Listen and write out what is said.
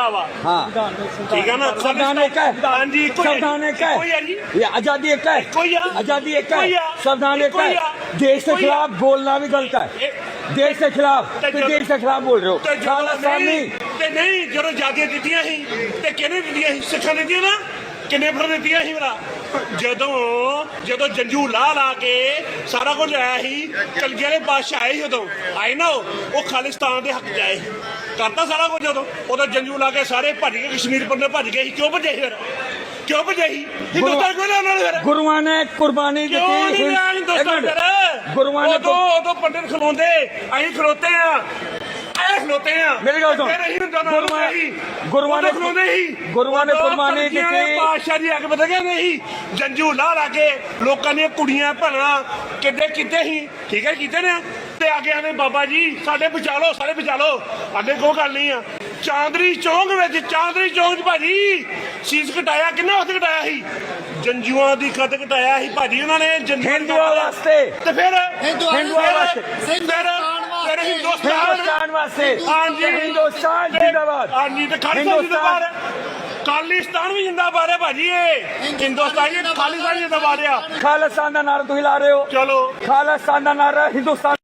ਵਾ हाँ ਠੀਕ ਹੈ ਨਾ संविधान एक है ਹਾਂਜੀ ਇੱਕੋ ਹੀ ਹੈ। संविधान एक ਇੱਕੋ ਹੀ ਹੈ है ਜੀ ये आजादी एक है ਇੱਕੋ ਹੀ ਆ आजादी एक ਇੱਕੋ है ਹੀ ਆ। संविधान एक ਇੱਕੋ ਹੀ है ਆ। देश के ਇੱਕੋ ਹੀ ਆ। खिलाफ बोलना भी गलत है ਇਹ- देश के खिलाफ ਤੇ तो ਜਦੋਂ- देश के खिलाफ बोल रहे ਤੇ हो ਜਦੋਂ खालिस्तानी ਨਹੀਂ ਤੇ ਨਹੀਂ ਜਦੋਂ ਜਾਦੀਆਂ ਦਿੱਤੀਆਂ ਸੀ ਤੇ ਕਿਹਨੇ ਦਿੱਤੀਆਂ ਸੀ ਸਿੱਖਾਂ ਨੇ ਦਿੱਤੀਆਂ ਨਾ ਕਿੰਨੇ ਫਰ ਦਿੱਤੀਆਂ ਸੀ ਭਰਾ ਜਦੋਂ ਜਦੋਂ ਜੰਜੂ ਲਾ ਲਾ ਕੇ ਸਾਰਾ ਕੁਝ ਆਇਆ ਸੀ ਕਲਗੀਆਂ ਦੇ ਬਾਦਸ਼ਾਹ ਆਏ ਸੀ ਉਦੋਂ। ਨਾ ਉਹ ਖਾਲਿਸਤਾਨ ਦੇ ਹੱਕ ਜਾਏ ਕਰਤਾ ਸਾਰਾ ਕੁਝ ਉਦੋਂ। ਉਦੋਂ ਜੰਜੂ ਲਾ ਕੇ ਸਾਰੇ ਭੱਜ ਗਏ ਕਸ਼ਮੀਰ ਪੰਨੇ ਭੱਜ ਗਏ ਸੀ। ਕਿਉਂ ਭੱਜੇ ਫਿਰ? ਕਿਉਂ ਭੱਜੇ ਸੀ? ਹਿੰਦੁਸਤਾਨ ਕੋਲ ਉਹਨਾਂ ਨੇ ਫਿਰ? ਨੇ ਕੁਰਬਾਨੀ ਦਿੱਤੀ ਕਿਉਂ ਨੇ ਉਦੋਂ ਉਦੋਂ ਪੰਡਿਤ ਖਲੋਂਦੇ। ਅਸੀਂ ਖਲੋਤੇ ਆ ਖਲੋਤੇ ਆ। ਮੇਰੀ ਗੱਲ ਸੁਣ। ਗੁਰੂਆਂ ਨੇ ਗੁਰੂਆਂ ਨੇ ਫਰਮਾਨੇ ਦਿੱਤੇ। ਪਾਸ਼ਾ ਜੀ ਅੱਗ ਬਦਲ ਗਿਆ ਨਹੀਂ ਜੰਜੂ ਲਾ ਲਾ ਕੇ ਲੋਕਾਂ ਨੇ ਕੁੜੀਆਂ ਭਣਾ ਕਿੱਡੇ ਕਿੱਡੇ ਹੀ ਠੀਕ ਹੈ ਕਿਤੇ ਨੇ? ਤੇ ਆ ਕੇ ਆਨੇ ਬਾਬਾ ਜੀ ਸਾਡੇ ਬਚਾ ਲਓ ਸਾਰੇ ਬਚਾ ਲਓ। ਅੱਗੇ ਕੋ ਗੱਲ ਨਹੀਂ ਆ। ਚਾਂਦਰੀ ਚੌਂਕ ਵਿੱਚ ਚਾਂਦਰੀ ਚੌਂਕ 'ਚ ਭਾਜੀ ਸੀਸ ਘਟਾਇਆ ਕਿੰਨਾ ਹੱਥ ਘਟਾਇਆ ਸੀ? ਜੰਜੂਆਂ ਦੀ ਕਦ ਘਟਾਇਆ ਸੀ ਭਾਜੀ ਉਹਨਾਂ ਨੇ ਜੰਜੂਆਂ ਵਾਸਤੇ। ਤੇ ਫਿਰ ਹਿੰਦੂਆਂ ਵਾਸਤੇ। ਫਿਰ ਹਿੰਦੁਸਤਾਨ ਪਾਸੇ। ਹਾਂਜੀ ਹਿੰਦੁਸਤਾਨ ਜਿੰਦਾਬਾਦ। ਹਾਂਜੀ ਤੇ ਖਾਲਸਾ ਜਿੰਦਾਬਾਦ। ਖਾਲਿਸਤਾਨ ਵੀ ਜਿੰਦਾਬਾਦ ਹੈ ਭਾਜੀ ਇਹ। ਹਿੰਦੁਸਤਾਨ ਇਹ ਖਾਲਿਸਤਾਨ ਜਿੰਦਾਬਾਦ ਆ। ਖਾਲਿਸਤਾਨ ਦਾ ਨਾਰਾ ਤੁਸੀਂ ਲਾ ਰਹੇ ਹੋ। ਚਲੋ। ਖਾਲਿਸਤਾਨ ਦਾ ਨਾਰਾ ਹਿੰਦੁਸਤਾਨ